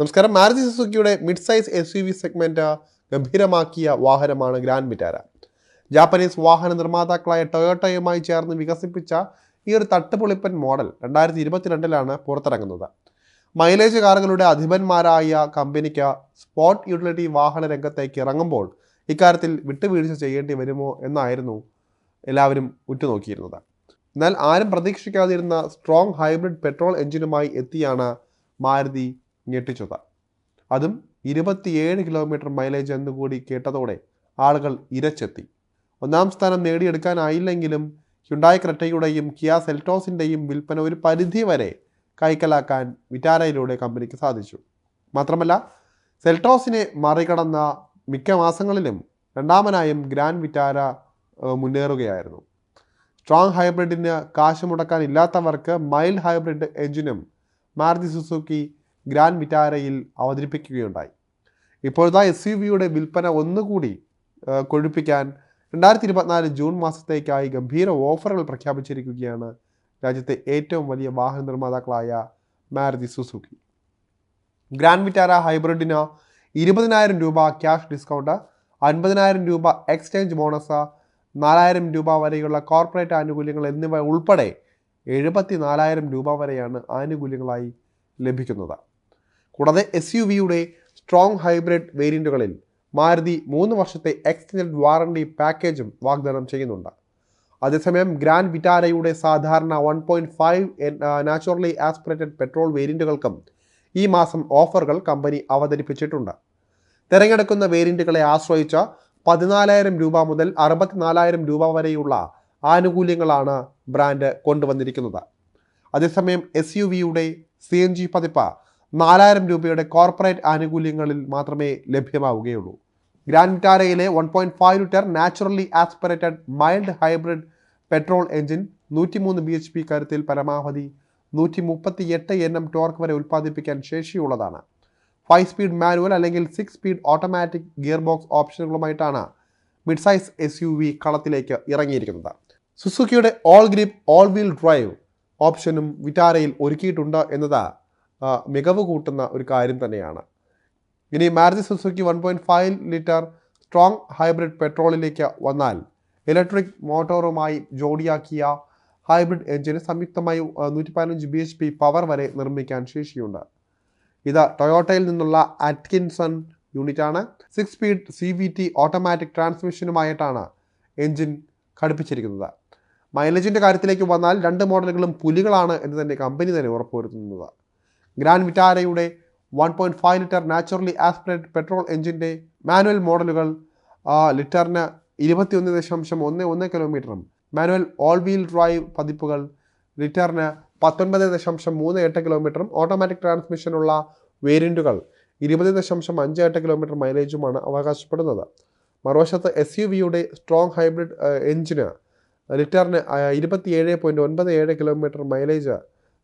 നമസ്കാരം. Maruti സുസുക്കിയുടെ mid size S U V segment ഗംഭീരമാക്കിയ വാഹനമാണ് Grand Vitara Japanese വാഹന നിർമ്മാതാക്കളായ ടൊയോട്ടയുമായി ചേർന്ന് വികസിപ്പിച്ച ഈ ഒരു തട്ടുപൊളിപ്പൻ മോഡൽ രണ്ടായിരത്തി ഇരുപത്തിരണ്ടിലാണ് പുറത്തിറങ്ങുന്നത്. മൈലേജ് കാറുകളുടെ അധിപന്മാരായ കമ്പനിക്ക് സ്പോട്ട് യൂട്ടിലിറ്റി വാഹന രംഗത്തേക്ക് ഇറങ്ങുമ്പോൾ ഇക്കാര്യത്തിൽ വിട്ടുവീഴ്ച ചെയ്യേണ്ടി വരുമോ എന്നായിരുന്നു എല്ലാവരും ഉറ്റുനോക്കിയിരുന്നത്. എന്നാൽ ആരും പ്രതീക്ഷിക്കാതിരുന്ന സ്ട്രോങ് ഹൈബ്രിഡ് പെട്രോൾ എഞ്ചിനുമായി എത്തിയാണ് മാരുതി ഞെട്ടിച്ചത്. അതും ഇരുപത്തിയേഴ് കിലോമീറ്റർ മൈലേജ് എന്നുകൂടി കേട്ടതോടെ ആളുകൾ ഇരച്ചെത്തി. ഒന്നാം സ്ഥാനം നേടിയെടുക്കാനായില്ലെങ്കിലും ഹ്യുണ്ടായ് ക്രെറ്റയുടെയും കിയ സെൽറ്റോസിന്റെയും വിൽപ്പന ഒരു പരിധി വരെ കൈക്കലാക്കാൻ വിറ്റാരയിലൂടെ കമ്പനിക്ക് സാധിച്ചു. മാത്രമല്ല സെൽറ്റോസിനെ മറികടന്ന മിക്ക മാസങ്ങളിലും രണ്ടാമനായും ഗ്രാൻഡ് വിറ്റാര മുന്നേറുകയായിരുന്നു. സ്ട്രോങ് ഹൈബ്രിഡിന് കാശ് മുടക്കാൻ ഇല്ലാത്തവർക്ക് മൈൽഡ് ഹൈബ്രിഡ് എഞ്ചിനും മാരുതി സുസുക്കി ഗ്രാൻഡ് വിറ്റാരയിൽ അവതരിപ്പിക്കുകയുണ്ടായി. ഇപ്പോഴത്തെ എസ് യു വിയുടെ വിൽപ്പന ഒന്നുകൂടി കൊഴുപ്പിക്കാൻ രണ്ടായിരത്തി ഇരുപത്തിനാല് ജൂൺ മാസത്തേക്കായി ഗംഭീര ഓഫറുകൾ പ്രഖ്യാപിച്ചിരിക്കുകയാണ് രാജ്യത്തെ ഏറ്റവും വലിയ വാഹന നിർമ്മാതാക്കളായ മാരുതി സുസുക്കി ഗ്രാൻഡ് വിറ്റാര ഹൈബ്രിഡിന് ഇരുപതിനായിരം രൂപ ക്യാഷ് ഡിസ്കൗണ്ട് അൻപതിനായിരം രൂപ എക്സ്ചേഞ്ച് ബോണസ് നാലായിരം രൂപ വരെയുള്ള കോർപ്പറേറ്റ് ആനുകൂല്യങ്ങൾ എന്നിവ ഉൾപ്പെടെ എഴുപത്തി നാലായിരം രൂപ വരെയാണ് ആനുകൂല്യങ്ങളായി ലഭിക്കുന്നത്. കൂടാതെ എസ് യു വിയുടെ സ്ട്രോങ് ഹൈബ്രിഡ് വേരിയന്റുകളിൽ മാരുതി മൂന്ന് വർഷത്തെ എക്സ്റ്റൻഡ് വാറണ്ടി പാക്കേജും വാഗ്ദാനം ചെയ്യുന്നുണ്ട്. അതേസമയം ഗ്രാൻഡ് വിറ്റാരയുടെ സാധാരണ one point five naturally aspirated petrol വേരിയന്റുകൾക്കും ഈ മാസം ഓഫറുകൾ കമ്പനി അവതരിപ്പിച്ചിട്ടുണ്ട്. തിരഞ്ഞെടുക്കുന്ന വേരിയന്റുകളെ ആശ്രയിച്ച പതിനാലായിരം രൂപ മുതൽ അറുപത്തിനാലായിരം രൂപ വരെയുള്ള ആനുകൂല്യങ്ങളാണ് ബ്രാൻഡ് കൊണ്ടുവന്നിരിക്കുന്നത്. അതേസമയം എസ് യു വിയുടെ സി എൻ ജി പതിപ്പ് നാലായിരം രൂപയുടെ കോർപ്പറേറ്റ് ആനുകൂല്യങ്ങളിൽ മാത്രമേ ലഭ്യമാവുകയുള്ളൂ. Grand വിറ്റാരയിലെ one point five litre naturally aspirated mild hybrid petrol engine നൂറ്റിമൂന്ന് B H P കരുത്തിൽ പരമാവധി നൂറ്റി മുപ്പത്തി എട്ട് എൻ എം ടോർക്ക് വരെ ഉൽപ്പാദിപ്പിക്കാൻ ശേഷിയുള്ളതാണ്. ഫൈവ് സ്പീഡ് മാനുവൽ അല്ലെങ്കിൽ six speed automatic gear box ഓപ്ഷനുകളുമായിട്ടാണ് mid size S U V കളത്തിലേക്ക് ഇറങ്ങിയിരിക്കുന്നത്. സുസുക്കിയുടെ all grip all wheel drive ഓപ്ഷനും വിറ്റാരയിൽ ഒരുക്കിയിട്ടുണ്ട് എന്നത് മികവ് കൂട്ടുന്ന ഒരു കാര്യം തന്നെയാണ്. ഇനി Maruti Suzuki one point five litre strong hybrid പെട്രോളിലേക്ക് വന്നാൽ ഇലക്ട്രിക് മോട്ടോറുമായി ജോഡിയാക്കിയ ഹൈബ്രിഡ് എഞ്ചിന് സംയുക്തമായി നൂറ്റി പതിനഞ്ച് ബി എച്ച് പി പവർ വരെ നിർമ്മിക്കാൻ ശേഷിയുണ്ട്. ഇത് ടൊയോട്ടയിൽ നിന്നുള്ള അറ്റ്കിൻസൺ യൂണിറ്റാണ്. Six speed C V T automatic ട്രാൻസ്മിഷനുമായിട്ടാണ് engine ഘടിപ്പിച്ചിരിക്കുന്നത്. മൈലേജിന്റെ കാര്യത്തിലേക്ക് വന്നാൽ രണ്ട് മോഡലുകളും പുലികളാണ് എന്ന് തന്നെ കമ്പനി തന്നെ ഉറപ്പുവരുത്തുന്നത്. Grand വിറ്റാരയുടെ one point five litre naturally aspirated petrol എഞ്ചിന്റെ മാനുവൽ മോഡലുകൾ ലിറ്ററിന് ലിറ്ററിന് ഇരുപത്തിയൊന്ന് ദശാംശം ഒന്ന് ഒന്ന് കിലോമീറ്ററും മാനുവൽ ഓൾ വീൽ ഡ്രൈവ് പതിപ്പുകൾ ലിറ്ററിന് പത്തൊൻപത് ദശാംശം മൂന്ന് എട്ട് കിലോമീറ്ററും ഓട്ടോമാറ്റിക് ട്രാൻസ്മിഷനുള്ള വേരിയന്റുകൾ ഇരുപത് ദശാംശം അഞ്ച് എട്ട് കിലോമീറ്റർ മൈലേജുമാണ് അവകാശപ്പെടുന്നത്. മറുവശത്ത് എസ് യു വിയുടെ സ്ട്രോങ് ഹൈബ്രിഡ് എഞ്ചിന് ലിറ്ററിന് ഇരുപത്തിയേഴ് പോയിന്റ് ഒൻപത് ഏഴ് കിലോമീറ്റർ മൈലേജ്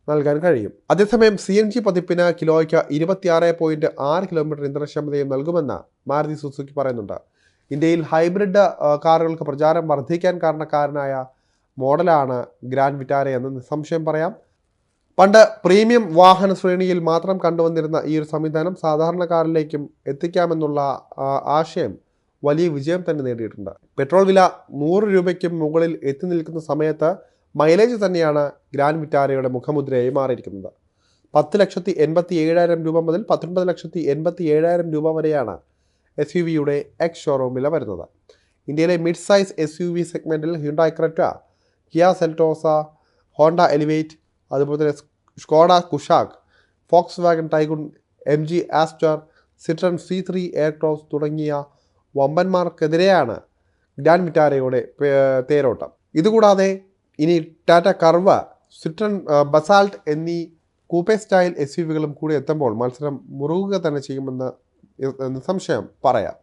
നൽകാൻ കഴിയും. അതേസമയം സി എൻ ജി പതിപ്പിന് കിലോയ്ക്ക് ഇരുപത്തിയാറ് പോയിന്റ് ആറ് കിലോമീറ്റർ ഇന്ധനക്ഷമതയും നൽകുമെന്ന് മാരുതി സുസുക്കി പറയുന്നുണ്ട്. ഇന്ത്യയിൽ ഹൈബ്രിഡ് കാറുകൾക്ക് പ്രചാരം വർദ്ധിക്കാൻ കാരണക്കാരനായ മോഡലാണ് ഗ്രാൻഡ് വിറ്റാര എന്ന് നിസ്സംശയം പറയാം. പണ്ട് പ്രീമിയം വാഹന ശ്രേണിയിൽ മാത്രം കണ്ടുവന്നിരുന്ന ഈ ഒരു സംവിധാനം സാധാരണക്കാരിലേക്കും എത്തിക്കാമെന്നുള്ള ആശയം വലിയ വിജയം തന്നെ നേടിയിട്ടുണ്ട്. പെട്രോൾ വില നൂറ് രൂപയ്ക്കും മുകളിൽ എത്തി നിൽക്കുന്ന സമയത്ത് മൈലേജ് തന്നെയാണ് ഗ്രാൻഡ് വിറ്റാരയുടെ മുഖമുദ്രയായി മാറിയിരിക്കുന്നത്. പത്ത് ലക്ഷത്തി എൺപത്തി ഏഴായിരം രൂപ മുതൽ പത്തൊൻപത് ലക്ഷത്തി എൺപത്തി ഏഴായിരം രൂപ വരെയാണ് എസ് യു വിയുടെ എക്സ് ഷോറൂം വില വരുന്നത്. ഇന്ത്യയിലെ mid size S U V സെഗ്മെന്റിൽ Hyundai Creta Kia Seltos Honda Elevate അതുപോലെ തന്നെ Skoda Kushaq Volkswagen Taigun M G Astor Citroen C three Aircross തുടങ്ങിയ വമ്പന്മാർക്കെതിരെയാണ് ഗ്രാൻഡ് മിറ്റാരയുടെ തേരോട്ടം. ഇതുകൂടാതെ ഇനി ടാറ്റ കർവ സിട്രൺ ബസാൾട്ട് എന്നീ കൂപ്പേ സ്റ്റൈൽ എസ് യു വികളും കൂടി എത്തുമ്പോൾ മത്സരം മുറുകുക തന്നെ ചെയ്യുമെന്ന് നിസ്സംശയം പറയാം.